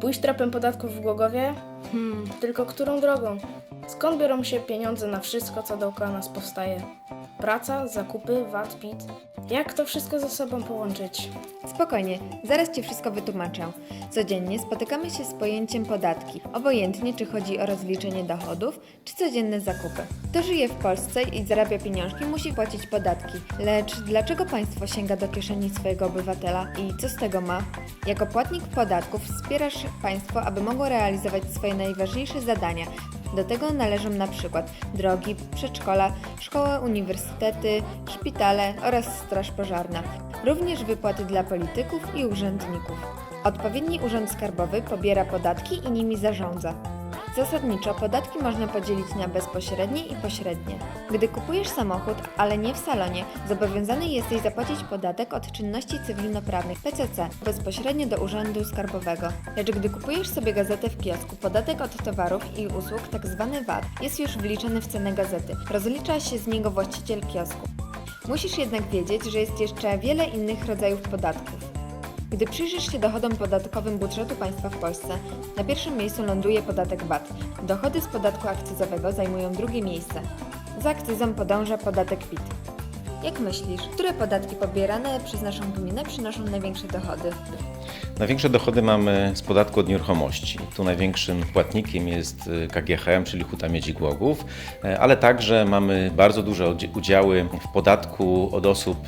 Pójść tropem podatków w Głogowie? Hmm, tylko którą drogą? Skąd biorą się pieniądze na wszystko, co dookoła nas powstaje? Praca, zakupy, VAT, PIT. Jak to wszystko ze sobą połączyć? Spokojnie, zaraz Ci wszystko wytłumaczę. Codziennie spotykamy się z pojęciem podatki, obojętnie czy chodzi o rozliczenie dochodów, czy codzienne zakupy. Kto żyje w Polsce i zarabia pieniążki, musi płacić podatki. Lecz dlaczego państwo sięga do kieszeni swojego obywatela i co z tego ma? Jako płatnik podatków wspierasz państwo, aby mogło realizować swoje najważniejsze zadania. Do tego należą na przykład drogi, przedszkola, szkoły, uniwersytety, szpitale oraz straż pożarna. Również wypłaty dla polityków i urzędników. Odpowiedni urząd skarbowy pobiera podatki i nimi zarządza. Zasadniczo podatki można podzielić na bezpośrednie i pośrednie. Gdy kupujesz samochód, ale nie w salonie, zobowiązany jesteś zapłacić podatek od czynności cywilnoprawnych PCC bezpośrednio do urzędu skarbowego. Lecz gdy kupujesz sobie gazetę w kiosku, podatek od towarów i usług, tzw. VAT, jest już wliczony w cenę gazety. Rozlicza się z niego właściciel kiosku. Musisz jednak wiedzieć, że jest jeszcze wiele innych rodzajów podatków. Gdy przyjrzysz się dochodom podatkowym budżetu państwa w Polsce, na pierwszym miejscu ląduje podatek VAT. Dochody z podatku akcyzowego zajmują drugie miejsce. Za akcyzą podąża podatek PIT. Jak myślisz, które podatki pobierane przez naszą gminę przynoszą największe dochody? Największe dochody mamy z podatku od nieruchomości. Tu największym płatnikiem jest y, KGHM, czyli Huta Miedzi Głogów, e, ale także mamy bardzo duże udziały w podatku od osób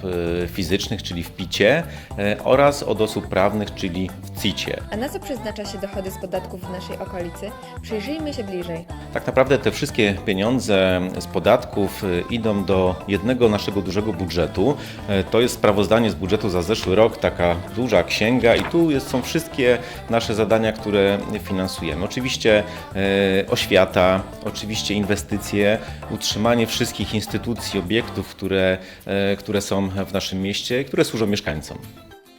y, fizycznych, czyli w PIT-cie e, oraz od osób prawnych, czyli w CIT-cie. A na co przeznacza się dochody z podatków w naszej okolicy? Przyjrzyjmy się bliżej. Tak naprawdę te wszystkie pieniądze z podatków y, idą do jednego naszego dużego budżetu. E, To jest sprawozdanie z budżetu za zeszły rok, taka duża księga i tu jest, są wszystkie nasze zadania, które finansujemy. Oczywiście e, oświata, oczywiście inwestycje, utrzymanie wszystkich instytucji, obiektów, które, e, które są w naszym mieście, które służą mieszkańcom.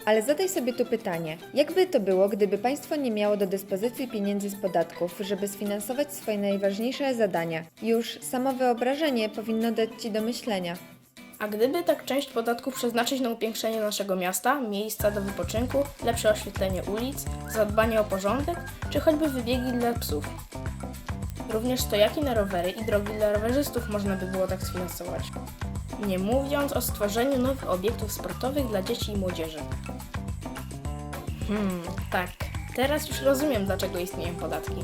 Ale zadaj sobie tu pytanie, jak by to było, gdyby państwo nie miało do dyspozycji pieniędzy z podatków, żeby sfinansować swoje najważniejsze zadania? Już samo wyobrażenie powinno dać Ci do myślenia. A gdyby tak część podatków przeznaczyć na upiększenie naszego miasta, miejsca do wypoczynku, lepsze oświetlenie ulic, zadbanie o porządek, czy choćby wybiegi dla psów? Również stojaki na rowery i drogi dla rowerzystów można by było tak sfinansować. Nie mówiąc o stworzeniu nowych obiektów sportowych dla dzieci i młodzieży. Hmm, tak. Teraz już rozumiem, dlaczego istnieją podatki.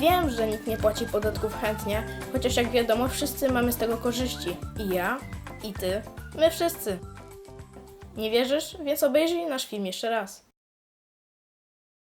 Wiem, że nikt nie płaci podatków chętnie, chociaż jak wiadomo, wszyscy mamy z tego korzyści. I ja, i ty, my wszyscy. Nie wierzysz? Więc obejrzyj nasz film jeszcze raz.